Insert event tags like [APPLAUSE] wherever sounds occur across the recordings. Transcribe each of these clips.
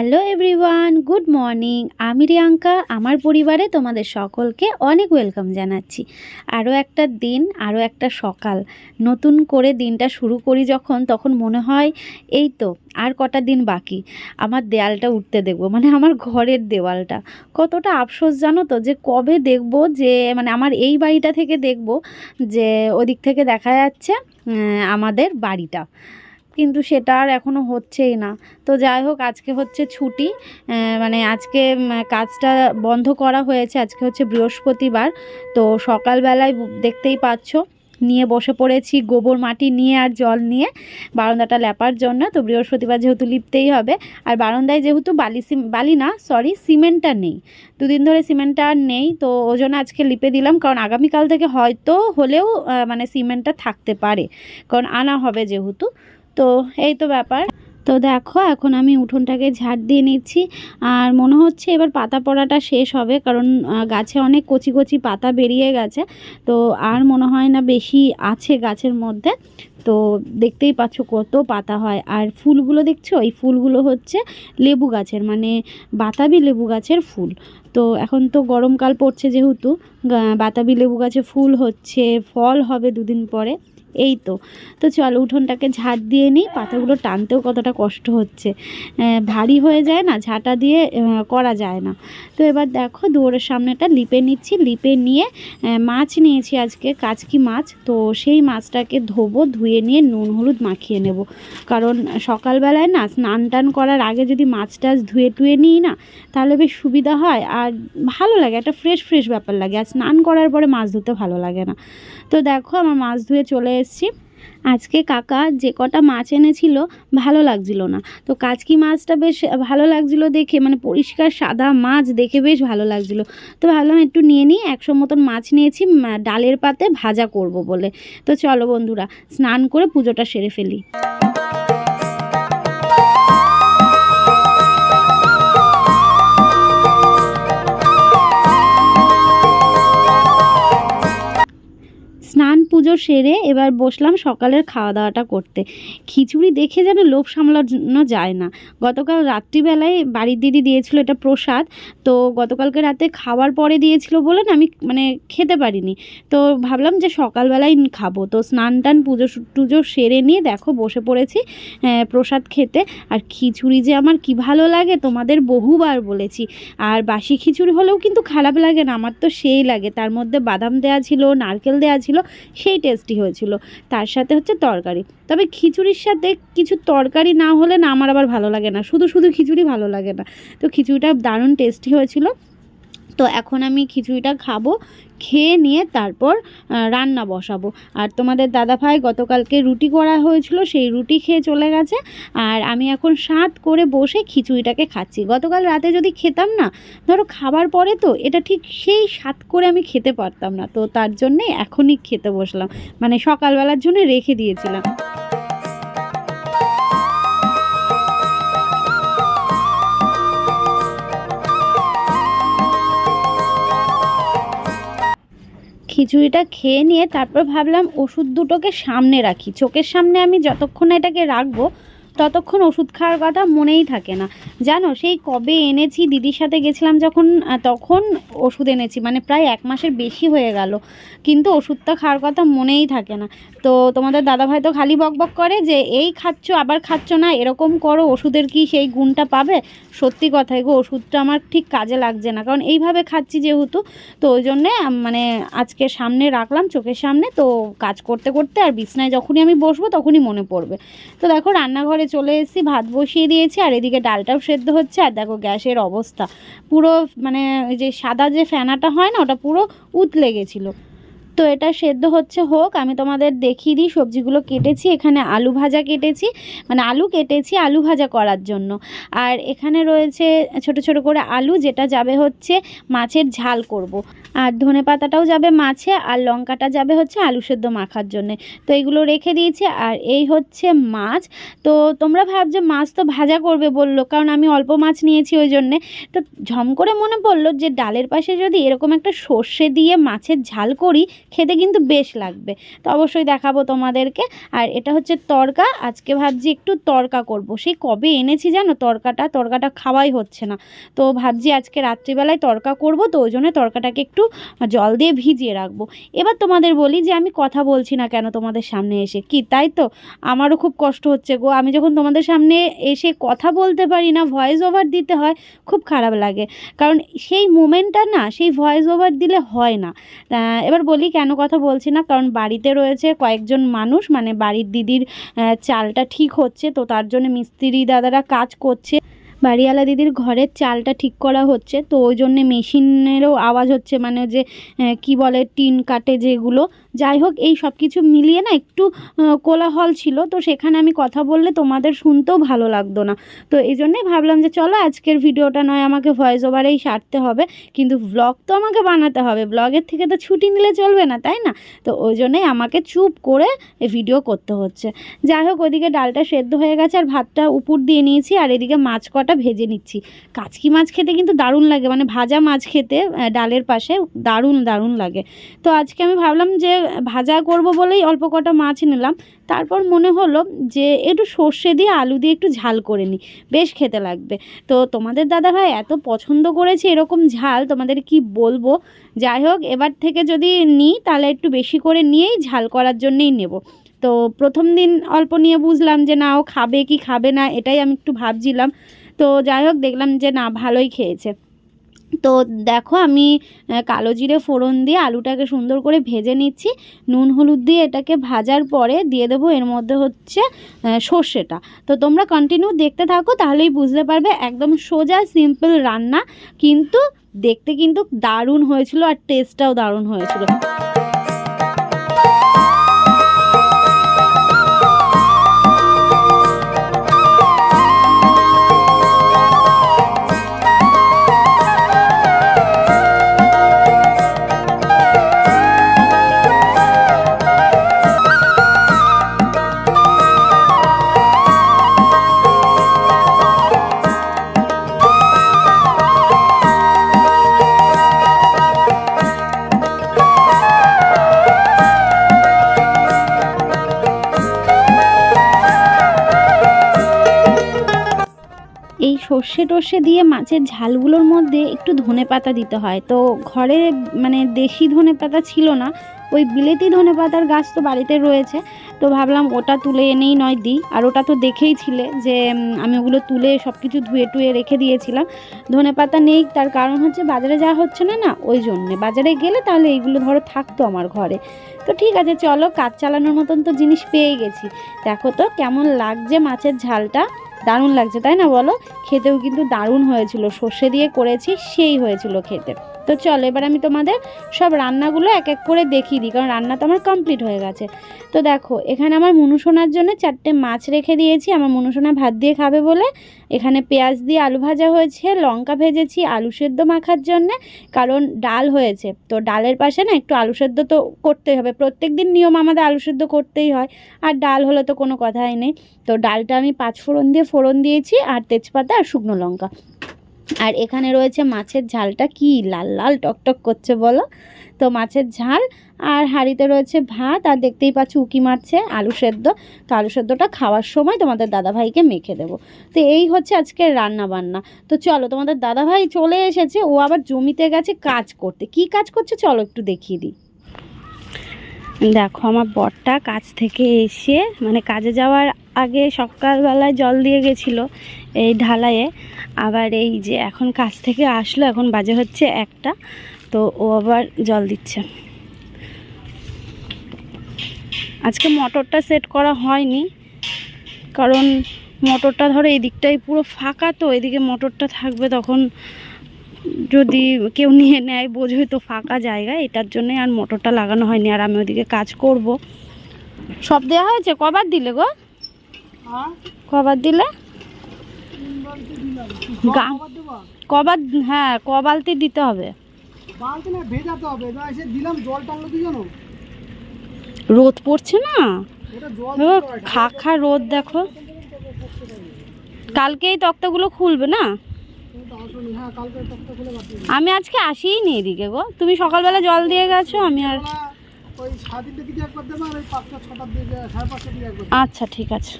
Hello everyone, good morning. আমি রিয়াঙ্কা, আমার পরিবারে তোমাদের সকলকে অনেক ওয়েলকাম জানাচ্ছি। আরও একটা দিন, আরও একটা সকাল। নতুন করে দিনটা শুরু করি যখন, তখন মনে হয়, এই তো, আর কটা দিন বাকি। আমার দেয়ালটা উঠতে দেখব। মানে আমার ঘরের দেওয়ালটা। কতটা আফসোস জানো তো, যে কবে দেখব যে মানে আমার এই বাড়িটা থেকে দেখব যে, ওদিক থেকে দেখা যাচ্ছে আমাদের বাড়িটা। কিন্তু সেটা আর এখনও হচ্ছেই না। তো যাই হোক, আজকে হচ্ছে ছুটি। মানে আজকে কাজটা বন্ধ করা হয়েছে। আজকে হচ্ছে বৃহস্পতিবার। তো সকালবেলায় দেখতেই পাচ্ছ, নিয়ে বসে পড়েছি গোবর মাটি নিয়ে আর জল নিয়ে। বারান্দাটা লেপার জন্য, তো বৃহস্পতিবার যেহেতু লিপতেই হবে। আর বারান্দায় যেহেতু বালি বালি না সরি সিমেন্টটা নেই। দুদিন ধরে সিমেন্টটা আর নেই, তো ওই জন্য আজকে লিপে দিলাম। কারণ আগামীকাল থেকে হয়তো হলেও মানে সিমেন্টটা থাকতে পারে। কারণ আনা হবে যেহেতু। তো এই তো ব্যাপার। তো দেখো, এখন আমি উঠোনটাকে ঝাড় দিয়ে নিচ্ছি। আর মনে হচ্ছে এবার পাতা পড়াটা শেষ হবে, কারণ গাছে অনেক কচি কচি পাতা বেরিয়ে গেছে। তো আর মনে হয় না বেশি আছে গাছের মধ্যে। তো দেখতেই পাচ্ছ কত পাতা হয়। আর ফুলগুলো দেখছ? এই ফুলগুলো হচ্ছে লেবু গাছের মানে বাতাবি লেবু গাছের ফুল। তো এখন তো গরমকাল পড়ছে যেহেতু বাতাবি লেবু গাছে ফুল হচ্ছে, ফল হবে দুদিন পরে। এই তো। তো চলো, উঠোনটাকে ঝাড় দিয়ে নিই, পাতাগুলো টানতেও কতটা কষ্ট হচ্ছে। ভারী হয়ে যায় না, ঝাঁটা দিয়ে করা যায় না। তো এবার দেখো, দুয়ারের সামনেটা লিপে নিচ্ছি, লিপে নিয়ে মাছ নিয়েছি আজকে, কাচকি মাছ। তো সেই মাছটাকে ধোবো, ধুয়ে নিয়ে নুন, হলুদ মাখিয়ে নেব। কারণ সকালবেলায় না, স্নান টান করার আগে যদি মাছ টাছ ধুয়ে টুয়ে নিই না, তাহলে বেশ সুবিধা হয়। আর ভালো লাগে, একটা ফ্রেশ ফ্রেশ ব্যাপার লাগে। আর স্নান করার পরে মাছ ধুতে ভালো লাগে না। তো দেখো, আমার মাছ ধুয়ে চলে এসেছি। আজকে কাকা যে কটা মাছ এনেছিল, ভালো লাগছিল না। তো কাচকি মাছটা বেশ ভালো লাগছিল দেখে মানে পরিষ্কার সাদা মাছ দেখে বেশ ভালো লাগছিল। তো ভাবলাম একটু নিয়ে নিই, একশো মতন মাছ নিয়েছি ডালের পাতে ভাজা করব বলে। তো চলো বন্ধুরা, স্নান করে পুজোটা সেরে ফেলি। পুজো সেরে এবার বসলাম সকালের খাওয়া দাওয়াটা করতে। খিচুড়ি দেখে যেন লোভ সামলানো যায় না। গতকাল রাত্রিবেলায় বাড়ির দিদি দিয়েছিল এটা প্রসাদ। তো গতকালকে রাতে খাওয়ার পরে দিয়েছিল বলে না আমি মানে খেতে পারিনি। তো ভাবলাম যে সকালবেলায় খাব। তো স্নান টান পুজো টুজো সেরে নিয়ে দেখো বসে পড়েছি আহ, প্রসাদ খেতে। আর খিচুড়ি যে আমার কি ভালো লাগে তোমাদের বহুবার বলেছি। আর বাসি খিচুড়ি হলেও কিন্তু খারাপ লাগে না আমার তো সেই লাগে। তার মধ্যে বাদাম দেওয়া ছিল নারকেল দেওয়া ছিল সেই টেস্টি হয়েছিল। তার সাথে হচ্ছে তরকারি। তবে খিচুড়ির সাথে কিছু তরকারি না হলে না আমার আবার ভালো লাগে না। শুধু শুধু খিচুড়ি ভালো লাগে না। তো খিচুড়িটা দারুণ টেস্টি হয়েছিল। তো এখন আমি খিচুড়িটা খাব, খেয়ে নিয়ে তারপর রান্না বসাবো। আর তোমাদের দাদাভাই গতকালকে রুটি করা হয়েছিল, সেই রুটি খেয়ে চলে গেছে। আর আমি এখন স্বাদ করে বসে খিচুড়িটাকে খাচ্ছি। গতকাল রাতে যদি খেতাম না, ধরো খাবার পরে তো এটা ঠিক সেই স্বাদ করে আমি খেতে পারতাম না। তো তার জন্যে এখনই খেতে বসলাম। মানে সকালবেলার জন্য রেখে দিয়েছিলাম। খিচুড়িটা খেয়ে নিয়ে তারপর ভাবলাম ওষুধ দুটোকে সামনে রাখি। চোখের সামনে আমি যতক্ষণ এটাকে রাখব ততক্ষণ ওষুধ খাওয়ার কথা মনেই থাকে না। জানো, সেই কবে এনেছি, দিদির সাথে গেছিলাম যখন তখন ওষুধ এনেছি মানে প্রায় এক মাসের বেশি হয়ে গেল। কিন্তু ওষুধটা খাওয়ার কথা মনেই থাকে না। তো তোমাদের দাদাভাই তো খালি বকবক করে যে, এই খাচ্ছ, আবার খাচ্ছ না, এরকম করো, ওষুধের কি সেই গুণটা পাবে? সত্যি কথাই গো, ওষুধটা আমার ঠিক কাজে লাগছে না। কারণ এইভাবে খাচ্ছি যেহেতু, তো ওই জন্যে মানে আজকে সামনে রাখলাম, চোখের সামনে, তো কাজ করতে করতে আর বিছনায় যখনই আমি বসবো, তখনই মনে পড়বে। তো দেখো, রান্নাঘরে চলে এসেছি, ভাত বসিয়ে দিয়েছি আর এদিকে ডালটাও সেদ্ধ হচ্ছে আর দেখো গ্যাসের অবস্থা। পুরো মানে যে সাদা যে ফেনাটা হয় না, ওটা পুরো উতলে গেছিল। তো এটা সেদ্ধ হচ্ছে হোক, আমি তোমাদের দেখিয়ে দিই, সবজিগুলো কেটেছি, এখানে আলু ভাজা কেটেছি মানে আলু কেটেছি আলু ভাজা করার জন্য। আর এখানে রয়েছে ছোট ছোট করে আলু, যেটা যাবে হচ্ছে মাছের ঝাল করব। আর ধনে পাতাটাও যাবে মাছে আর লঙ্কাটা যাবে হচ্ছে আলু সেদ্ধ মাখার জন্যে। তো এগুলো রেখে দিয়েছি আর এই হচ্ছে মাছ। তো তোমরা ভাবছ মাছ তো ভাজা করবে বলল, কারণ আমি অল্প মাছ নিয়েছি ওই জন্যে। তো ঝম করে মনে পড়ল যে ডালের পাশে যদি এরকম একটা সর্ষে দিয়ে মাছের ঝাল করি, খেতে কিন্তু বেশ লাগবে। তো অবশ্যই দেখাবো তোমাদেরকে। আর এটা হচ্ছে তরকা, আজকে ভাবছি একটু তরকা করব। সেই কবে এনেছি জানো তরকাটা? তরকাটা খাওয়াই হচ্ছে না। তো ভাবছি আজকে রাত্রিবেলায় তরকা করব, তো ওই জন্য তরকাটাকে একটু জল দিয়ে ভিজিয়ে রাখব। এবার তোমাদের বলি যে আমি কথা বলছি না কেন তোমাদের সামনে এসে? কি, তাই তো? আমারও খুব কষ্ট হচ্ছে গো। আমি যখন তোমাদের সামনে এসে কথা বলতে পারি না ভয়েস ওভার দিতে হয়, খুব খারাপ লাগে। কারণ সেই মোমেন্টটা না, সেই ভয়েস ওভার দিলে হয় না। এবার বলি কেন কথা বলছি না? কারণ বাড়িতে রয়েছে কয়েকজন মানুষ মানে বাড়ির দিদির চালটা ঠিক হচ্ছে, তো তার জন্য মিস্ত্রি দাদারা কাজ করছে। বাড়িওয়ালা দিদির ঘরের চালটা ঠিক করা হচ্ছে, তো ওই জন্যে মেশিনেরও আওয়াজ হচ্ছে মানে যে কি বলে, টিন কাটে যেগুলো যাই হোক, এই সব কিছু মিলিয়ে না একটু কোলাহল ছিল। তো সেখানে আমি কথা বললে তোমাদের শুনতেও ভালো লাগতো না। তো এই জন্যই ভাবলাম যে চলো, আজকের ভিডিওটা নয়, আমাকে ভয়েস ওভারেই সারতে হবে। কিন্তু ব্লগ তো আমাকে বানাতে হবে। ব্লগের থেকে তো ছুটি নিলে চলবে না, তাই না? তো ওই জন্যই আমাকে চুপ করে ভিডিও করতে হচ্ছে। যাই হোক, ওইদিকে ডালটা সেদ্ধ হয়ে গেছে আর ভাতটা উপর দিয়ে নিয়েছি আর এদিকে মাছ কটা ভেজে নিচ্ছি। কাচকি মাছ খেতে কিন্তু দারুণ লাগে মানে ভাজা মাছ খেতে ডালের পাশে দারুণ দারুণ লাগে। তো আজকে আমি ভাবলাম যে ভাজা করব বলেই অল্প কটা মাছ নিলাম। তারপর মনে হলো যে একটু সর্ষে দিয়ে আলু দিয়ে একটু ঝাল করে নিই। বেশ খেতে লাগবে। তো তোমাদের দাদা ভাই এত পছন্দ করেছে এরকম ঝাল, তোমাদের কি বলব? যাই হোক, এবার থেকে যদি নিই, তাহলে একটু বেশি করে নিয়েই ঝাল করার জন্যেই নেব। তো প্রথম দিন অল্প নিয়ে বুঝলাম যে না, ও খাবে কি খাবে না, এটাই আমি একটু ভাবছিলাম। তো যাই হোক, দেখলাম যে না, ভালোই খেয়েছে। তো দেখো আমি কালো জিরে ফোড়ন দিয়ে আলুটাকে সুন্দর করে ভেজে নিচ্ছি। নুন, হলুদ দিয়ে এটাকে ভাজার পরে দিয়ে দেবো, এর মধ্যে হচ্ছে সর্ষেটা। তো তোমরা কন্টিনিউ দেখতে থাকো, তাহলেই বুঝতে পারবে, একদম সোজা সিম্পল রান্না। কিন্তু দেখতে কিন্তু দারুণ হয়েছিল আর টেস্টটাও দারুণ হয়েছিল। এই সর্ষে টর্ষে দিয়ে মাছের ঝালগুলোর মধ্যে একটু ধনে পাতা দিতে হয়। তো ঘরে মানে দেশি ধনে পাতা ছিল না, ওই বিলেতি ধনে পাতার গাছ তো বাড়িতে রয়েছে। তো ভাবলাম ওটা তুলে এনেই নয় দিই, আর ওটা তো দেখেই ছিলে যে আমি ওগুলো তুলে সব কিছু ধুয়ে টুয়ে রেখে দিয়েছিলাম। ধনে পাতা নেই, তার কারণ হচ্ছে বাজারে যাওয়া হচ্ছে না না, ওই জন্যে। বাজারে গেলে তাহলে এইগুলো ধরো থাকতো আমার ঘরে। তো ঠিক আছে, চলো কাজ চালানোর মতন তো জিনিস পেয়ে গেছি। দেখো তো কেমন লাগছে মাছের ঝালটা। দারুণ লাগছে, তাই না বলো? খেতেও কিন্তু দারুণ হয়েছিল। সর্ষে দিয়ে করেছি, সেই হয়েছিল খেতে। তো চলো, এবার আমি তোমাদের সব রান্নাগুলো এক এক করে দেখিয়ে দিই, কারণ রান্না তো আমার কমপ্লিট হয়ে গেছে। তো দেখো, এখানে আমার মনুসোনার জন্য চারটে মাছ রেখে দিয়েছি, আমার মনুসোনা ভাত দিয়ে খাবে বলে। এখানে পেঁয়াজ দিয়ে আলু ভাজা হয়েছে, লঙ্কা ভেজেছি, আলু সেদ্ধ মাখার জন্যে, কারণ ডাল হয়েছে। তো ডালের পাশে না একটু আলু সেদ্ধ তো করতেই হবে প্রত্যেক দিন নিয়ম আমাদের আলু সেদ্ধ করতেই হয়, আর ডাল হলে তো কোনো কথাই নেই। তো ডালটা আমি পাঁচ ফোড়ন দিয়ে, ফোড়ন দিয়েছি, আর তেজপাতা আর শুকনো লঙ্কা। আর এখানে রয়েছে মাছের ঝালটা কি লাল লাল টকটক করছে বলো? তো মাছের ঝাল আর হাঁড়িতে রয়েছে ভাত আর দেখতেই পাচ্ছ উকি মারছে আলু সেদ্ধ। তো আলু সেদ্ধটা খাওয়ার সময় তোমাদের দাদাভাইকে মেখে দেবো। তো এই হচ্ছে আজকে রান্না বান্না তো চলো তোমাদের দাদাভাই চলে এসেছে, ও আবার জমিতে গেছে কাজ করতে। কি কাজ করছে চলো একটু দেখিয়ে দিই। দেখো আমার বরটা কাজ থেকে এসে মানে কাজে যাওয়ার আগে সকালবেলায় জল দিয়ে গেছিল। এই ঢালাইয়ে। আবার এই যে এখন কাছ থেকে আসলো এখন বাজে হচ্ছে একটা তো ও আবার জল দিচ্ছে। আজকে মোটরটা সেট করা হয়নি কারণ মোটরটা ধরো এই দিকটাই পুরো ফাঁকা তো এদিকে মোটরটা থাকবে তখন যদি কেউ নিয়ে নেয় বোঝোই তো ফাঁকা জায়গা এটার জন্যই আর মোটরটা লাগানো হয়নি আর আমি ওদিকে কাজ করব। সব দেওয়া হয়েছে? কবার দিলে গো? কবার দিলে? কবার হ্যাঁ ক বালতি দিতে হবে। বালতি না ভেজাতে হবে। এবার এসে দিলাম জল টানলো কি জানো রোদ পড়ছে না? খা খা রোদ দেখো। কালকেই তক্তাগুলো খুলবে না? হ্যাঁ কালকে আমি আজকে আসিই নি এদিকে গো। তুমি সকালবেলা জল দিয়ে গেছো আমি আর। আচ্ছা ঠিক আছে।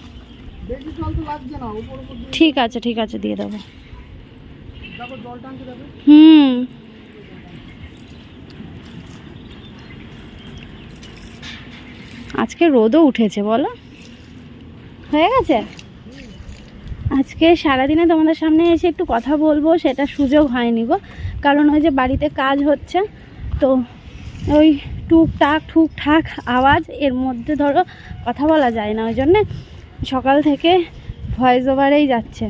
ঠিক আছে ঠিক আছে দিয়ে দেবো। হুম। আজকে রোদও উঠেছে বলো। হয়ে গেছে? আজকে সারাদিনে তোমাদের সামনে এসে একটু কথা বলব সেটা সুযোগ হয়নি গো। কারণ ওই যে বাড়িতে কাজ হচ্ছে তো ওই টুকটাক ঠুকঠাক আওয়াজ এর মধ্যে ধরো কথা বলা যায় না ওই জন্যে সকাল থেকে ভয়েস ওভারেই যাচ্ছে।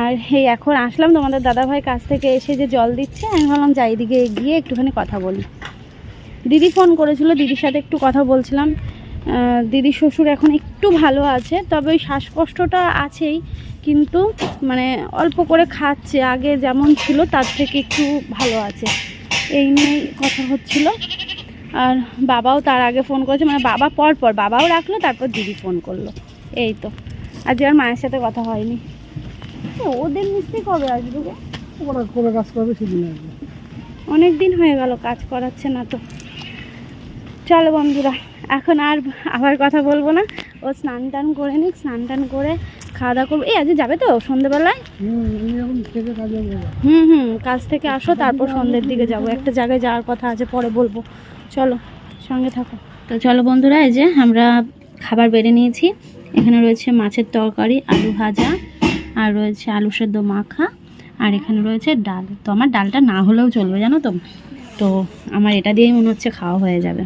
আর এই এখন আসলাম তোমাদের দাদাভাই কাছ থেকে এসে যে জল দিচ্ছে, আমি ভাবলাম যাই দিকে গিয়ে একটুখানি কথা বলি। দিদি ফোন করেছিল, দিদির সাথে একটু কথা বলছিলাম। দিদি শ্বশুর এখন একটু ভালো আছে, তবে ওই শ্বাসকষ্টটা আছেই, কিন্তু মানে অল্প করে খাচ্ছে, আগে যেমন ছিল তার থেকে একটু ভালো আছে। এই নিয়েই কথা হচ্ছিল। আর বাবাও তার আগে ফোন করেছে মানে বাবা পর পর বাবাও রাখল, তারপর দিদি ফোন করল। এই তো আজকে আর মায়ের সাথে কথা হয়নি। ওদের মিস্ত্রি কবে আসবে ওরা করে কাজ করবে সেদিন আসবে। অনেক দিন হয়ে গেল কাজ করাচ্ছে না তো। চলো বন্ধুরা এখন আর আবার কথা বলব না। ও স্নান টান করে নিক স্নান টান করে খাওয়া দাওয়া করব। এই আজকে যাবে তো সন্ধেবেলায়? হুম হুম কাজ থেকে আসো তারপর সন্ধ্যের দিকে যাব। একটা জায়গায় যাওয়ার কথা আছে পরে বলব। চলো সঙ্গে থাকো। তো চলো বন্ধুরা এই যে আমরা খাবার বেড়ে নিয়েছি। এখানে রয়েছে মাছের তরকারি, আলু ভাজা, আর রয়েছে আলু সেদ্ধ মাখা, আর এখানে রয়েছে ডাল। তো আমার ডালটা না হলেও চলবে, জানো তো? তো আমার এটা দিয়েই মনে হচ্ছে খাওয়া হয়ে যাবে।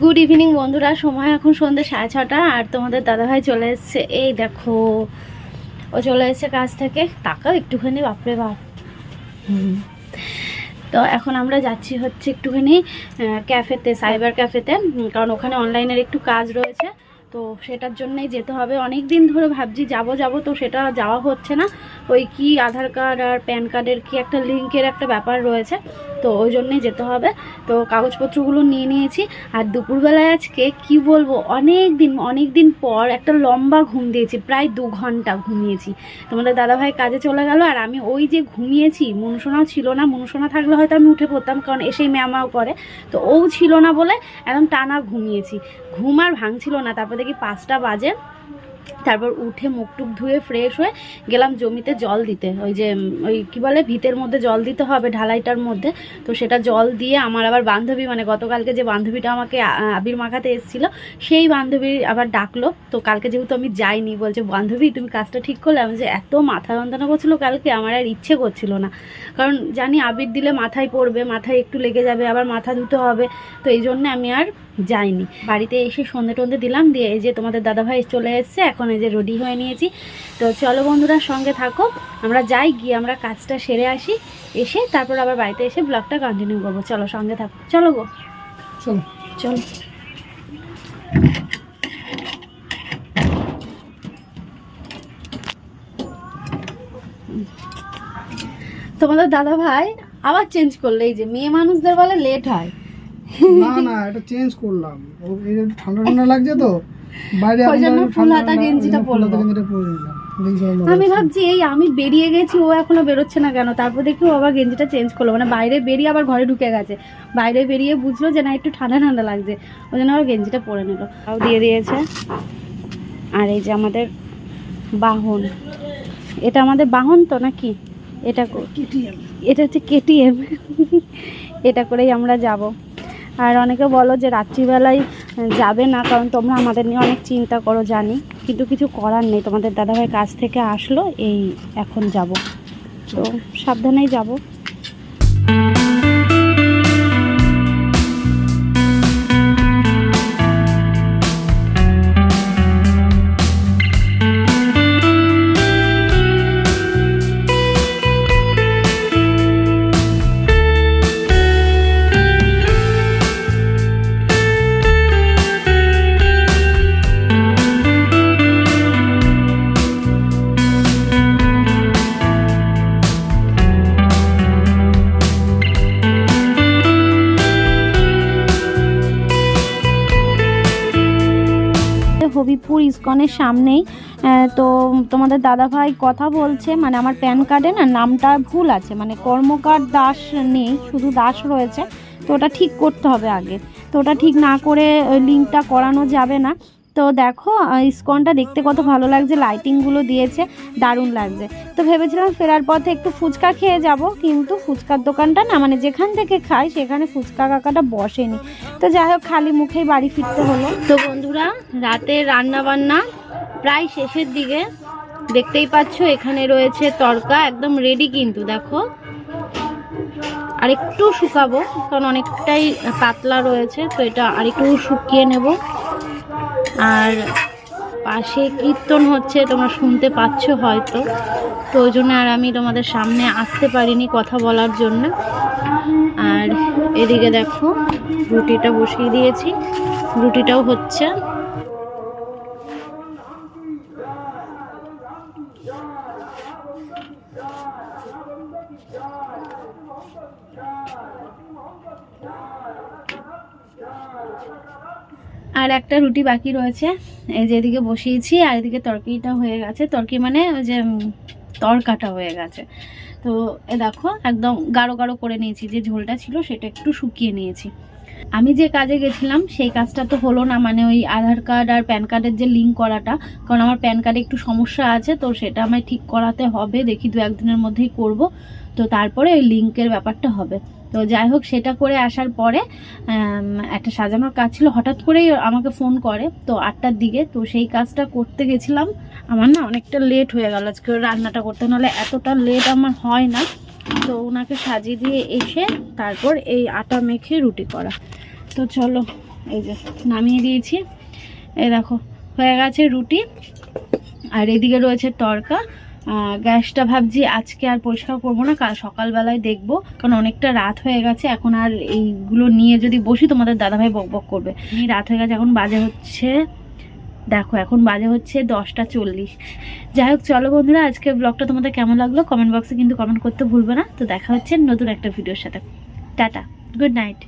গুড ইভিনিং বন্ধুরা, সময় এখন সন্ধ্যে সাড়ে ছটা, আর তোমাদের দাদাভাই চলে এসছে। এই দেখো, ও চলে এসেছে কাজ থেকে। তাকাও একটুখানি, বাপরে বাপ। তো এখন আমরা যাচ্ছি হচ্ছে একটুখানি ক্যাফেতে সাইবার ক্যাফেতে কারণ ওখানে অনলাইনের একটু কাজ রয়েছে। তো সেটার জন্যই যেতে হবে। অনেক দিন ধরে ভাবছি যাব যাব, তো সেটা যাওয়া হচ্ছে না। ওই কি আধার কার্ড আর প্যান কার্ডের কি একটা লিঙ্কের একটা ব্যাপার রয়েছে, তো ওই জন্যই যেতে হবে। তো কাগজপত্রগুলো নিয়ে নিয়েছি। আর দুপুরবেলায় আজকে কি বলব অনেক দিন অনেক দিন পর একটা লম্বা ঘুম দিয়েছি, প্রায় দু ঘণ্টা ঘুমিয়েছি। তোমাদের দাদাভাই কাজে চলে গেল আর আমি ওই যে ঘুমিয়েছি মনুসোনাও ছিল না, মনুসোনা থাকলে হয়তো আমি উঠে পড়তাম, কারণ এসেই ম্যামাও করে। তো ও ছিল না বলে একদম টানা ঘুমিয়েছি। ঘুম আর ভাঙছিল না, তারপর দেখি পাঁচটা বাজে? তারপর উঠে মুখ টুক ধুয়ে ফ্রেশ হয়ে গেলাম জমিতে জল দিতে। ওই যে ওই কি বলে, ভিতের মধ্যে জল দিতে হবে ঢালাইটার মধ্যে। তো সেটা জল দিয়ে আমার আবার বান্ধবী মানে গতকালকে যে বান্ধবীটা আমাকে আবির মাখাতে এসেছিল, সেই বান্ধবী আবার ডাকলো। তো কালকে যেহেতু আমি যাইনি, বলছে, বান্ধবী, তুমি কাজটা ঠিক করলে? আমি যে এত মাথা যন্ত্রণা করছিল কালকে, আমার আর ইচ্ছে করছিল না। কারণ জানি আবির দিলে মাথায় পড়বে, মাথায় একটু লেগে যাবে, আবার মাথা ধুতে হবে। তো এই জন্য আমি আর যাইনি। বাড়িতে এসে সন্ধে টন্ধে দিলাম দিয়ে এই যে তোমাদের দাদাভাই চলে এসছে এখন এই যে রেডি হয়ে নিয়েছি। তো চলো বন্ধুরা সঙ্গে থাকো। আমরা যাই গিয়ে আমরা কাজটা সেরে আসি এসে তারপর আবার বাড়িতে এসে ব্লগটা কন্টিনিউ করব। চলো সঙ্গে থাকো। চলো গো। চলো। চলো। তোমাদের দাদা ভাই আবার চেঞ্জ করল এই যে মেয়ে মানুষদের বলে লেট হয়। না না এটা চেঞ্জ করলাম। ও এই ঠান্ডা ঠান্ডা লাগছে তো বাইরে জন্য ফুল হাতা গেঞ্জিটা পরলো। গেঞ্জিটা পরে নিলাম। আমি ভাবছি এই আমি বেরিয়ে গেছি ও এখনও বেরোচ্ছে না কেন? তারপর দেখি ও আবার গেঞ্জিটা চেঞ্জ করল। মানে বাইরে বেরিয়ে আবার ঘরে ঢুকে গেছে। বাইরে বেরিয়ে বুঝলো যে না একটু ঠান্ডা ঠান্ডা লাগছে। ওই জন্য আবার গেঞ্জিটা পরে নিল। তাও দিয়ে দিয়েছে। আর এই যে আমাদের বাহন। এটা আমাদের বাহন তো নাকি? এটা এটা হচ্ছে কেটিএম [LAUGHS] এটা করেই আমরা যাব। আর অনেকে বলো যে রাত্রিবেলায় যাবে না, কারণ তোমরা আমাদের নিয়ে অনেক চিন্তা করো, জানি। কিন্তু কিছু করার নেই, তোমাদের দাদাভাই কাছ থেকে আসলো, এই এখন যাব। তো সাবধানেই যাব। ইস্কনের সামনেই। তো তোমাদের দাদাভাই কথা বলছে মানে আমার প্যান কার্ডে না নামটা ভুল আছে মানে কর্মকার দাস নেই, শুধু দাস রয়েছে। তো ওটা ঠিক করতে হবে আগে। তো ওটা ঠিক না করে লিঙ্কটা করানো যাবে না। তো দেখো ইস্কনটা দেখতে কত ভালো লাগছে লাইটিংগুলো দিয়েছে, দারুণ লাগছে। তো ভেবেছিলাম ফেরার পথে একটু ফুচকা খেয়ে যাব, কিন্তু ফুচকার দোকানটা না মানে যেখান থেকে খাই, সেখানে ফুচকা কাকাটা বসেনি। তো যাই হোক, খালি মুখেই বাড়ি ফিরতে হলো। তো বন্ধুরা, রাতে রান্না বান্না প্রায় শেষের দিকে। দেখতেই পাচ্ছ, এখানে রয়েছে তরকা, একদম রেডি কিন্তু, দেখো। আর একটু শুকাবো, কারণ অনেকটাই পাতলা রয়েছে, তো এটা আর একটু শুকিয়ে নেব। আর পাশে কীর্তন হচ্ছে, তোমরা শুনতে পাচ্ছ হয়তো। তো ওই জন্য আর আমি তোমাদের সামনে আসতে পারিনি কথা বলার জন্য। আর এদিকে দেখো, রুটিটা বসিয়ে দিয়েছি। রুটিটাও হচ্ছে আর একটা রুটি বাকি রয়েছে। এই যে এদিকে বসিয়েছি আর এদিকে তরকারিটা হয়ে গেছে। তরকারি মানে ওই যে তরকাটা হয়ে গেছে। তো এ দেখো, একদম গাঢ় গাঢ় করে নিয়েছি। যে ঝোলটা ছিল সেটা একটু শুকিয়ে নিয়েছি। আমি যে কাজে গেছিলাম, সেই কাজটা তো হলো না। মানে ওই আধার কার্ড আর প্যান কার্ডের যে লিঙ্ক করাটা, কারণ আমার প্যান কার্ডে একটু সমস্যা আছে, তো সেটা আমায় ঠিক করাতে হবে। দেখি দু একদিনের মধ্যেই করব। তো তারপরে ওই লিঙ্কের ব্যাপারটা হবে। তো যাই হোক, সেটা করে আসার পরে একটা সাজানোর কাজ ছিল। হঠাৎ করেই আমাকে ফোন করে তো আটটার দিকে। তো সেই কাজটা করতে গেছিলাম। আমার না অনেকটা লেট হয়ে গেল আজকে রান্নাটা করতে। নাহলে এতটা লেট আমার হয় না। তো ওনাকে সাজিয়ে দিয়ে এসে তারপর এই আটা মেখে রুটি করা। তো চলো, এই যে নামিয়ে দিয়েছি। এই দেখো, হয়ে গেছে রুটি। আর এদিকে রয়েছে তরকা। গ্যাসটা ভাবছি আজকে আর পরিষ্কার করব না, কাল সকালবেলায় দেখব, কারণ অনেকটা রাত হয়ে গেছে, এখন আর এইগুলো নিয়ে যদি বসি, তোমাদের দাদাভাই বক বক করবে। রাত হয়ে গেছে, এখন বাজে হচ্ছে, দেখো, এখন বাজে হচ্ছে দশটা চল্লিশ। যাই হোক, চলো বন্ধুরা আজকে ব্লগটা তোমাদের কেমন লাগল? কমেন্ট বক্সে কিন্তু কমেন্ট করতে ভুলবে না। তো দেখা হচ্ছে নতুন একটা ভিডিওর সাথে। Tata good night